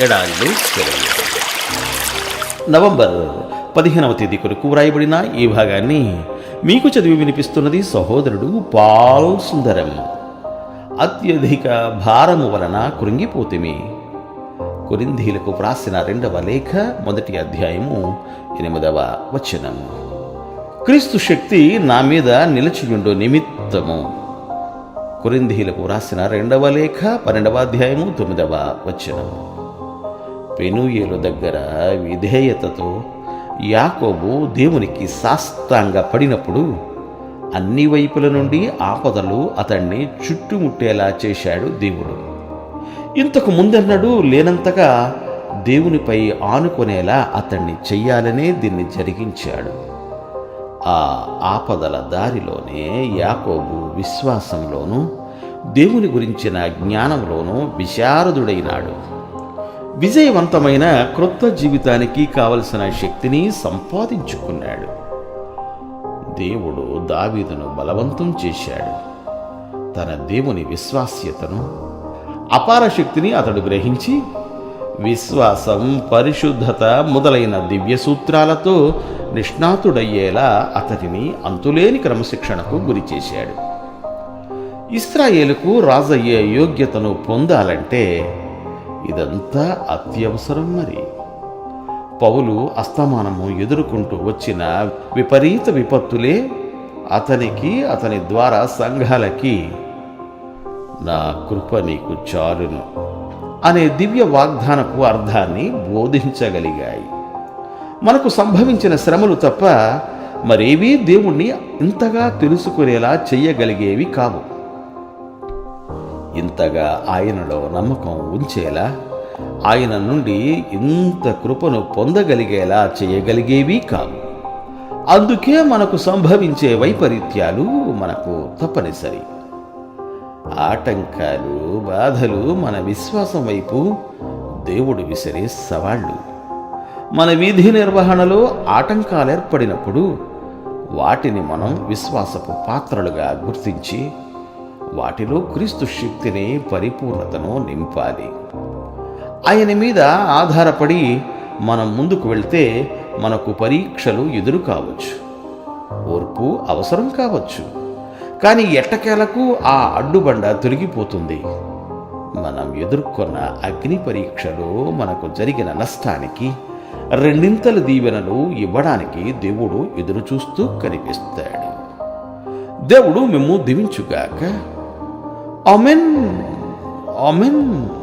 ఎడారిలో నవంబర్ పదిహేనవ తేదీ కొరకు వ్రాయబడిన ఈ భాగాన్ని మీకు చదివి వినిపిస్తున్నది సహోదరుడు పాల్ సుందరం. అత్యధిక భారము వలన కృంగిపోతిమి. కొరింధీలకు వ్రాసిన రెండవ లేఖ మొదటి అధ్యాయము ఎనిమిదవ వచనం. క్రీస్తు శక్తి నా మీద నిలిచియుండు నిమిత్తము. కొరింధీలకు వ్రాసిన రెండవ లేఖ పన్నెండవ అధ్యాయము తొమ్మిదవ వచనము పెనుయేలు దగ్గర విధేయతతో యాకోబు దేవునికి సాష్టాంగ పడినప్పుడు అన్ని వైపుల నుండి ఆపదలు అతన్ని చుట్టుముట్టేలా చేశాడు దేవుడు. ఇంతకు ముందన్నడు లేనంతగా దేవునిపై ఆనుకునేలా అతన్ని చెయ్యాలనే దీన్ని జరిగించాడు. ఆ ఆపదల దారిలోనే యాకోబు విశ్వాసంలోనూ దేవుని గురించిన జ్ఞానంలోనూ విశారదుడైనాడు. విజయవంతమైన క్రొత్త జీవితానికి కావలసిన శక్తిని సంపాదించుకున్నాడు. దేవుడు దావీదును బలవంతం చేశాడు. తన దేవుని విశ్వాస్యతను అపార శక్తిని అతడు గ్రహించి విశ్వాసం పరిశుద్ధత మొదలైన దివ్య సూత్రాలతో నిష్ణాతుడయ్యేలా అతడిని అంతులేని క్రమశిక్షణకు గురి చేశాడు. ఇస్రాయేలుకు రాజయ్యే యోగ్యతను పొందాలంటే ఇదంతా అత్యవసరం మరి. పౌలు అస్తమానము ఎదుర్కొంటూ వచ్చిన విపరీత విపత్తులే అతనికి అతని ద్వారా సంఘాలకి నా కృప నీకు చాలును అనే దివ్య వాగ్దానపు అర్థాన్ని బోధించగలిగాయి. మనకు సంభవించిన శ్రమలు తప్ప మరేవీ దేవుణ్ణి ఇంతగా తెలుసుకునేలా చెయ్యగలిగేవి కావు. ఇంతగా ఆయనలో నమ్మకం ఉంచేలా ఆయన నుండి ఇంత కృపను పొందగలిగేలా చేయగలిగేవి కావు. అందుకే మనకు సంభవించే వైపరీత్యాలు మనకు తప్పనిసరి. ఆటంకాలు బాధలు మన విశ్వాసం వైపు దేవుడు విసిరే సవాళ్ళు. మన విధి నిర్వహణలో ఆటంకాలు ఏర్పడినప్పుడు వాటిని మనం విశ్వాసపు పాత్రలుగా గుర్తించి వాటిలో క్రీస్తు శక్తిని పరిపూర్ణతను నింపాలి. ఆయన మీద ఆధారపడి మనం ముందుకు వెళ్తే మనకు పరీక్షలు ఎదురు కావచ్చు. ఓర్పు అవసరం కావచ్చు. కానీ ఎట్టకేలకు ఆ అడ్డుబండ తొలగిపోతుంది. మనం ఎదుర్కొన్న అగ్ని పరీక్షలో మనకు జరిగిన నష్టానికి రెండింతల దీవెనలు ఇవ్వడానికి దేవుడు ఎదురుచూస్తూ కనిపిస్తాడు. దేవుడు మేము దీవించుగాక. Amen. Amen.